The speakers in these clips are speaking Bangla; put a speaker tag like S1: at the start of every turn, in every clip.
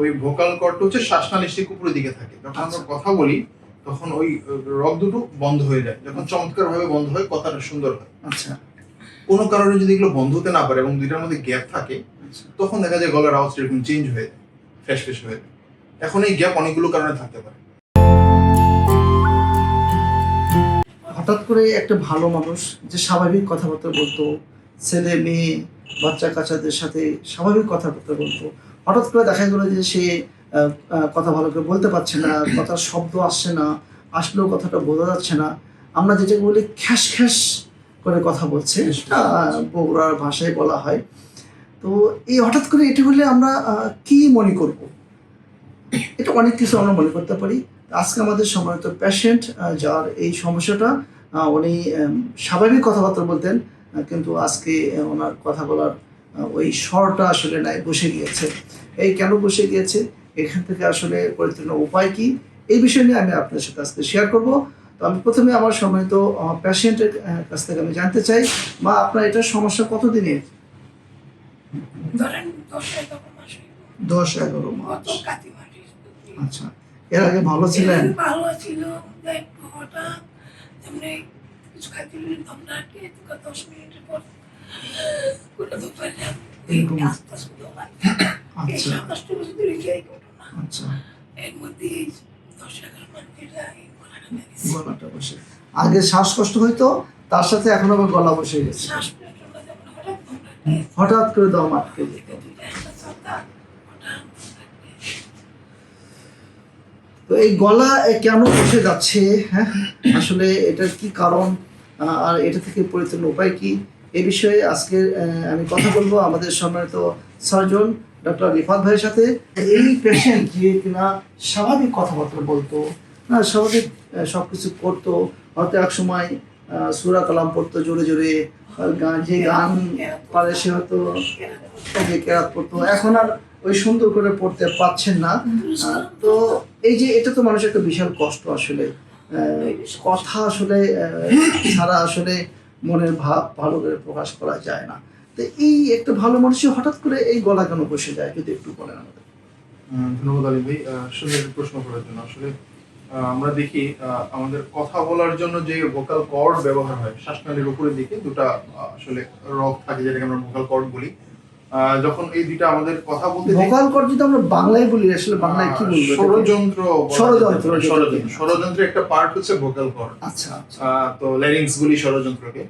S1: ওই ভোকাল কর্ডটা হচ্ছে শ্বাসনালীর ঠিক উপরের দিকে থাকে। যখন আমরা
S2: আচ্ছা।
S1: কথা বলি তখন ওই রক দুটো বন্ধ হয়ে যায়। যখন চমৎকার ভাবে বন্ধ হয় কথাটা সুন্দর হয়।
S2: আচ্ছা।
S1: কোনো কারণে যদি এগুলো বন্ধ হতে না পারে এবং দুইটার মধ্যে গ্যাপ থাকে
S2: আচ্ছা।
S1: তখন দেখা যায় গলার আওয়াজটা এরকম চেঞ্জ হয়ে যায় ফ্রেশ ফ্রেশ হয়ে যায়। এখন এই গ্যাপ অনেকগুলো কারণে থাকতে পারে।
S2: হঠাৎ করে একটা ভালো মানুষ যে স্বাভাবিক কথাবার্তা বলতো ছেলে মেয়ে বাচ্চা কাচ্চাদের সাথে স্বাভাবিক কথাবার্তা বলতো হঠাৎ করে দেখা গেলো যে সে কথা ভালো করে বলতে পারছে না কথার শব্দ আসছে না আসলেও কথাটা বোঝা যাচ্ছে না। আমরা যেটাকে বলি খ্যাস খ্যাস করে কথা বলছে সেটা বগুড়ার ভাষায় বলা হয়। তো এই হঠাৎ করে এটি হলে আমরা কি মনে করব? এটা অনেক কিছু আমরা মনে করতে পারি। আজকে আমাদের সম্মানিত পেশেন্ট যার এই সমস্যাটা উনি স্বাভাবিক কথাবার্তা বলতেন কিন্তু আজকে ওনার কথা বলার ওই স্বরটা আসলে নাই বসে গিয়েছে। এই কেন বসে গিয়েছে এখান থেকে আসলে পরিত্রাণের উপায় কি? এই বিষয় নিয়ে আমি আপনার সাথে আজকে শেয়ার করব। তো আমি প্রথমে আমার সম্মানিত প্যাশেন্টের কাছ থেকে আমি জানতে চাই মা আপনার এটা সমস্যা কতদিনের?
S3: ধরেন দশ এগারো মাস
S2: আচ্ছা এর আগে ভালো ছিলেন?
S3: ভালো ছিল একটু হঠাৎ এমনি কিছু খাইতে গেলে দমটা আটকে দশ মিনিটের পর করে তো পারলাম আস্তে আস্তে দমা এই
S2: আচ্ছা।
S3: সাতাশটা বছর ধরে খেয়ে ঘটনা
S2: আচ্ছা।
S3: এর মধ্যে এই দশ এগারো মাস এই গলাটা মেরেছে
S2: গলাটা বসে। আগে শ্বাসকষ্ট হইতো তার সাথে এখন আবার গলা বসে গেছে।
S3: হঠাৎ
S2: করে দম আটকে যেত। তো এই গলা কেন বসে যাচ্ছে হ্যাঁ? আসলে এটার কি কারণ? আর এটা থেকে পরিত্রাণ উপায় কি? এই বিষয়ে আজকে আমি কথা বলব আমাদের সম্মানিত সার্জন ডক্টর রিফাত ভাইয়ের সাথে। এই পেশেন্ট যে কিনা স্বাভাবিক কথাবার্তা বলতো হ্যাঁ স্বাভাবিক সব কিছু করতো, হয়তো এক সময় সুরা কালাম পড়তো, জোরে জোরে গান যে গান পারে সে হয়তো যে কেরাত পড়তো। এখন আর ওই সুন্দর করে পড়তে পারছেন না। তো এই যে এটা তো মানুষের একটা বিশাল কষ্ট আসলে। কথা আসলে ছাড়া আসলে মনের ভাব ভালো করে প্রকাশ করা যায় না। তো এই একটা ভালো মানুষই হঠাৎ করে এই গলা কেন বসে যায়, যদি একটু বলেন আমাদের?
S1: ধন্যবাদ আলী ভাই। সুন্দর প্রশ্ন করার জন্য আসলে আমরা দেখি আমাদের কথা বলার জন্য যে ভোকাল কর্ড ব্যবহার হয়, শ্বাসনালীর উপরের দিকে দুটা আসলে রগ থাকে, যেটাকে আমরা ভোকাল কর্ড বলি। যখন এই দুইটা আমাদের কথা বলতে
S2: ভোকাল কর যদি আমরা বাংলায় বলি আসলে বাংলায় কি বলব
S1: ষড়যন্ত্র
S2: ষড়যন্ত্র,
S1: ষড়যন্ত্র। ষড়যন্ত্রের একটা পার্ট হচ্ছে ভোকাল কর্ড
S2: আচ্ছা আচ্ছা।
S1: তো ল্যারিংস বলি ষড়যন্ত্রকে।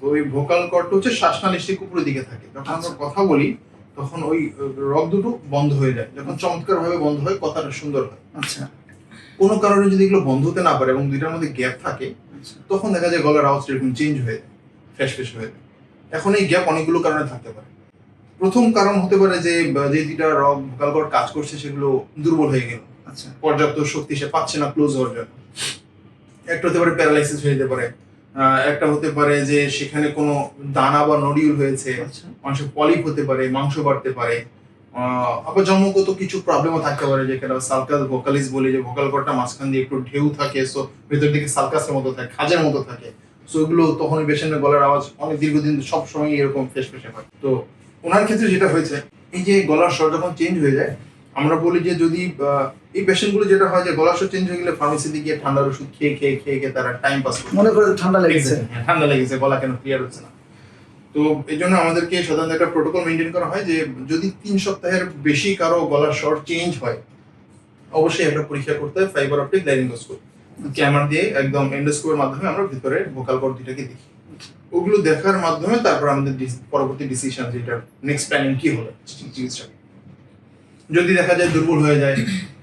S1: তো ওই ভোকাল কর্ডটা হচ্ছে শ্বাসনালীর ঠিক উপরের দিকে থাকে। যখন আমরা
S2: আচ্ছা।
S1: কথা বলি তখন ওই রক দুটো বন্ধ হয়ে যায়। যখন চমৎকার ভাবে বন্ধ হয় কথাটা সুন্দর হয়।
S2: আচ্ছা।
S1: কোনো কারণে যদি এগুলো বন্ধ হতে না পারে এবং দুইটার মধ্যে গ্যাপ থাকে
S2: আচ্ছা।
S1: তখন দেখা যায় গলার আওয়াজটা এরকম চেঞ্জ হয়ে যায় ফ্রেশ ফ্রেশ হয়ে যায়। এখন এই গ্যাপ অনেকগুলো কারণে থাকতে পারে। প্রথম কারণ হতে পারে যে যে দুইটা রক ভোকাল কর্ড কাজ করছে সেগুলো দুর্বল হয়ে গেল।
S2: আচ্ছা।
S1: পর্যাপ্ত শক্তি সে পাচ্ছে না ক্লোজ হওয়ার জন্য। একটা হতে পারে প্যারালাইসিস হয়ে যেতে পারে। একটা হতে পারে যে সেখানে কোনো দানা বা নডিউল হয়েছে।
S2: আচ্ছা।
S1: মানুষের পলিপ হতে পারে মাংস বাড়তে পারে। আবার জন্মগত কিছু প্রবলেমও থাকতে পারে যেখানে সালকাস ভোকালিস বলে যে ভোকাল কর্ডটা মাঝখান দিয়ে একটু ঢেউ থাকে সো ভেতর দিকে সালকাসের মতো থাকে খাজের মতো থাকে। সো এগুলো তখন ওই পেশেন্টের গলার আওয়াজ অনেক দীর্ঘদিন সব সময় এরকম ফেস ফেসে হয়। তো ওনার ক্ষেত্রে যেটা হয়েছে এই যে গলার স্বর যখন চেঞ্জ হয়ে যায় আমরা বলি যে যদি এই পেশেন্টগুলো যেটা হয় যে গলার স্বর চেঞ্জ হয়ে গেলে ফার্মেসিতে গিয়ে ঠান্ডার ওষুধ খেয়ে খেয়ে খেয়ে খেয়ে তারা টাইম পাস করে।
S2: মনে করে ঠান্ডা লেগেছে।
S1: হ্যাঁ, ঠান্ডা লেগেছে গলা কেন ক্লিয়ার হচ্ছে না। তো এই জন্য আমাদেরকে সাধারণত একটা প্রোটোকল মেনটেন করা হয় যে যদি তিন সপ্তাহের বেশি কারও গলার স্বর চেঞ্জ হয় অবশ্যই একটা পরীক্ষা করতে হয় ফাইবার অপটিক লাইরিঙ্গোস্কোপ ক্যামেরা দিয়ে একদম এন্ডোস্কোপের মাধ্যমে আমরা ভিতরে ভোকাল কর্ড দুটাকে দেখি। ওগুলো দেখার মাধ্যমে তারপর আমাদের পরবর্তী ডিসিশন যেটা নেক্সট প্ল্যানিং কি হলো চিকিৎসা। যদি দেখা যায় দুর্বল হয়ে যায়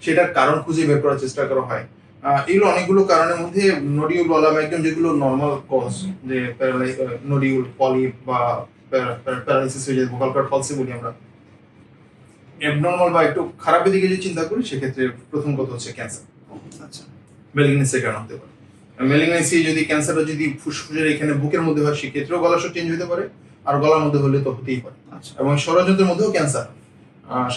S1: সেটার কারণ খুঁজে বের করার চেষ্টা করা হয়। এগুলো অনেকগুলো কারণের মধ্যে নডিউল বলা একদম যেগুলো নর্মাল কজ যে নডিউল পলিপ বা প্যারালাইসিস হয়ে যায় ভোকাল কর্ড ফলসি বলি আমরা। অ্যাবনর্মাল বা একটু খারাপের দিকে যদি চিন্তা করি সেক্ষেত্রে প্রথম কথা হচ্ছে ক্যান্সার
S2: আচ্ছা।
S1: মেলিগনেন্সির কারণ হতে পারে। মেলিগনেন্সি যদি ক্যান্সারটা যদি ফুসফুসের এখানে বুকের মধ্যে হয় সেক্ষেত্রেও গলা চেঞ্জ হতে পারে আর গলার মধ্যে হলে তো হতেই পারে।
S2: আচ্ছা।
S1: এবং ষড়যন্ত্রের মধ্যেও ক্যান্সার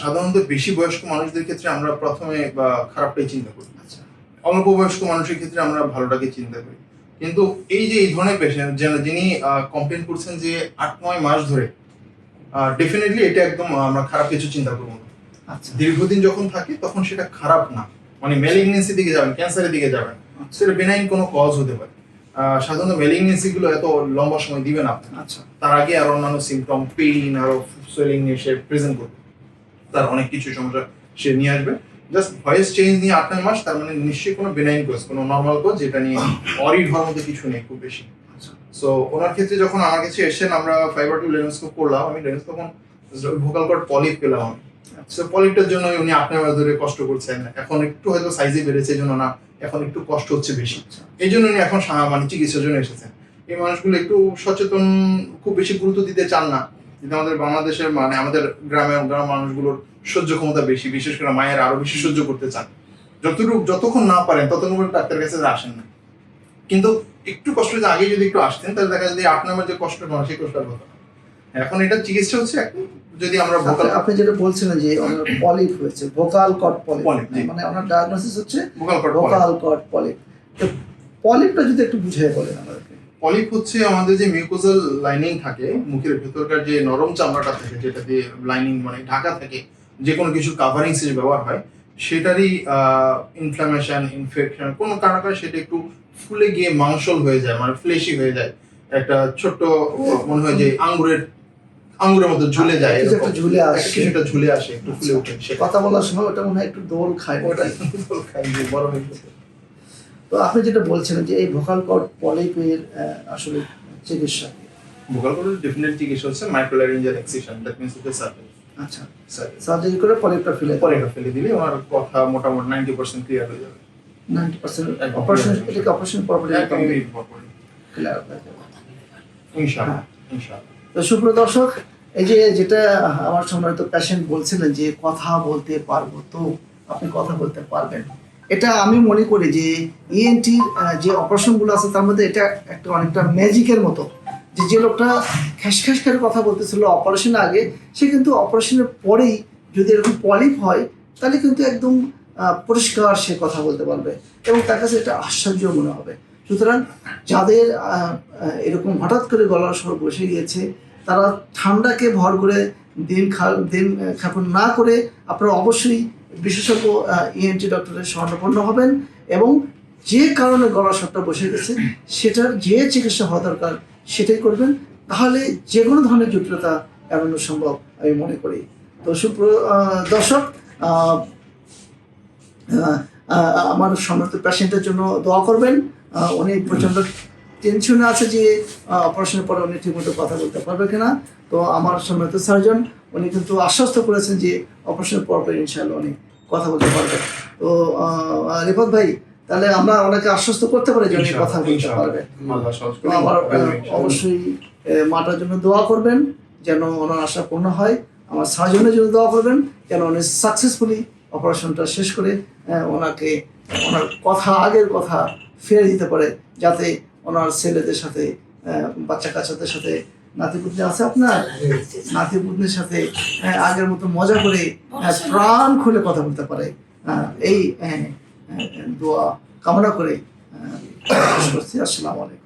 S1: সাধারণত বেশি বয়স্ক মানুষদের ক্ষেত্রে আমরা প্রথমে বা খারাপটাই চিন্তা করি।
S2: আচ্ছা।
S1: অল্প বয়স্ক মানুষের ক্ষেত্রে আমরা ভালোটাকে চিন্তা করি। কিন্তু এই যে এই ধরনের পেশেন্ট যিনি কমপ্লেন করছেন যে আট নয় মাস ধরে ডেফিনেটলি এটা একদম আমরা খারাপ কিছু চিন্তা করব না।
S2: আচ্ছা।
S1: দীর্ঘদিন যখন থাকে তখন সেটা খারাপ না। মানে ম্যালিগনেন্সি দিকে যাবেন ক্যান্সারের দিকে যাবেন। সেটা বেনাইন কোনো কজ হতে পারে। সাধারণত ম্যালিগনেন্সি গুলো এত লম্বা সময় দিবে না। আপনি
S2: আচ্ছা।
S1: তার আগে আর অন্যান্য সিমটম পেইন আরও সোয়েলিং নিয়ে সে প্রেজেন্ট করবে। তার অনেক কিছু সমস্যা সে নিয়ে আসবে। জাস্ট ভয়েস চেঞ্জ নিয়ে আট নয় মাস তার মানে নিশ্চয়ই কোনো বেনাইন কোজ কোনো নর্মাল কোজ যেটা নিয়ে অরিড হওয়ার মধ্যে কিছু নেই খুব বেশি।
S2: আচ্ছা।
S1: সো ওনার ক্ষেত্রে যখন আমার কাছে এসেছেন আমরা ফাইবার টু লেন্সকোপ করলাম। আমি লেন্সকোপ তখন ভোকাল কর্ড পলিপ পেলাম আমি জন্য উনি আপনার ধরে কষ্ট করছেন। এখন একটু হয়তো সাইজে বেড়েছে জন্য না। এখন একটু কষ্ট হচ্ছে বেশি। এই জন্য উনি এখন মানে চিকিৎসার জন্য এসেছেন। এই মানুষগুলো একটু সচেতন, খুব বেশি গুরুত্ব দিতে চান না। আমাদের বাংলাদেশের মানে আমাদের গ্রামের গ্রাম মানুষগুলোর সহ্য ক্ষমতা বেশি। বিশেষ করে মায়ের আরও বেশি সহ্য করতে চান। যতটুকু যতক্ষণ না পারেন, ততক্ষণ ডাক্তারের কাছে আসেন না। কিন্তু একটু কষ্ট আগে যদি একটু আসতেন, তাহলে দেখা যায় আট নম্বর যে কষ্ট, সেই কষ্ট আর হতো না এখন এটা চিকিৎসা হচ্ছে যদি আমরা ভোকাল
S2: আপনি- আপনি যেটা বলছিলেন যে ওনার পলিপ হয়েছে ভোকাল কট পলিপ মানে ওনার ডায়াগনোসিস হচ্ছে
S1: vocal cord
S2: vocal cord polyp তো পলিপটা যদি একটু বুঝিয়ে বলেন আমাদেরকে।
S1: পলিপ হচ্ছে আমাদের যে মিউকোজাল লাইনিং থাকে মুখের ভেতরকার যে নরম চামড়াটা থাকে যেটা দিয়ে লাইনিং মানে ঢাকা থাকে যে কোনো কিছু কাভারিং হিসেবে ব্যবহার হয় সেটারই ইনফ্লামেশন ইনফেকশন কোনো কারণে কারণে সেটা একটু ফুলে গিয়ে মাংসল হয়ে যায় মানে ফ্লেশি হয়ে যায়। একটা ছোট্ট মনে হয় যে আঙ্গুরের আঙ্গুরের মতো ঝুলে যায়
S2: একটা। ঝুলে আসে।
S1: কিছুটা ঝুলে আসে একটু ফুলে ওঠে সেটা।
S2: কথা বলার সময় ওটা মনে হয় একটু দোল খায়
S1: ওটা খাই যে বড় হয়ে
S2: তো আপনি যেটা বলছিলেন যে এই ভোকাল কট পলিপের আসলে চিকিৎসা?
S1: ভোকাল কর্ডের ডেফিনেট চিকিৎসা হচ্ছে মাইক্রোলারিঞ্জাল এক্সিশন দ্যাট মিন্স হচ্ছে সার্জারি
S2: আচ্ছা
S1: সার্জারি
S2: সার্জারি করে পলিপটা ফেলে
S1: পরে এটা ফেলে দিলে ওনার কথা মোটামুটি নাইনটি পার্সেন্ট ক্লিয়ার হয়ে যাবে।
S2: নাইনটি পার্সেন্ট অপারেশন এটাকে অপারেশন পরপরই। ক্লিয়ার হয়ে যাবে।
S1: ইনশাআল্লাহ
S2: হ্যাঁ।
S1: ইনশাআল্লাহ।
S2: তো সুপ্রিয় দর্শক, এই যে যেটা আমার সম্মানিত পেশেন্ট বলছিলেন যে কথা বলতে পারব তো আপনি কথা বলতে পারবেন। এটা আমি মনে করি যে ইএনটির যে অপারেশনগুলো আছে তার মধ্যে এটা একটা অনেকটা ম্যাজিকের মতো। যে যে লোকটা খ্যাস খ্যাস করে কথা বলতেছিল অপারেশনের আগে, সে কিন্তু অপারেশনের পরেই যদি এরকম পলিপ হয়, তাহলে কিন্তু একদম পরিষ্কার সে কথা বলতে পারবে এবং তার কাছে এটা আশ্চর্য মনে হবে। সুতরাং যাদের এরকম হঠাৎ করে গলার স্বর বসে গিয়েছে, তারা ঠান্ডাকে ভর করে দিন খা দিন খাপন না করে আপনারা অবশ্যই বিশেষজ্ঞ ইএনটি ডক্টরের স্বর্ণপন্ন হবেন এবং যে কারণে গলার স্বরটা বসে গেছে, সেটার যে চিকিৎসা হওয়া দরকার সেটাই করবেন। তাহলে যে কোনো ধরনের জটিলতা এড়ানো সম্ভব, আমি মনে করি। তো সুপ্র দর্শক আমার সম্মানিত পেশেন্টের জন্য দোয়া করবেন। উনি প্রচণ্ড টেনশনে আছে যে অপারেশনের পরে উনি ঠিকমতো কথা বলতে পারবে কিনা। তো আমার সম্মানিত সার্জন উনি কিন্তু আশ্বস্ত করেছেন যে অপারেশনের পর পর ইনশাআল্লাহ উনি কথা বলতে পারবে। তো রিপত ভাই তাহলে আমরা ওনাকে আশ্বস্ত করতে পারি যে উনি কথা বলতে পারবে। তো আমার অবশ্যই মাটার জন্য দোয়া করবেন যেন ওনার আশা পূর্ণ হয়। আমার সার্জনের জন্য দোয়া করবেন যেন উনি সাকসেসফুলি অপারেশনটা শেষ করে ওনাকে ওনার কথা আগের কথা ফিরে দিতে পারে যাতে ওনার ছেলেদের সাথে বাচ্চা কাচ্চাদের সাথে নাতিপুতনি আছে আপনার? নাতিপুতনির সাথে আহ, আগের মতো মজা করে আহ, প্রাণ খুলে কথা বলতে পারে। এই আহ, দোয়া কামনা করে করছি। আসসালামু আলাইকুম।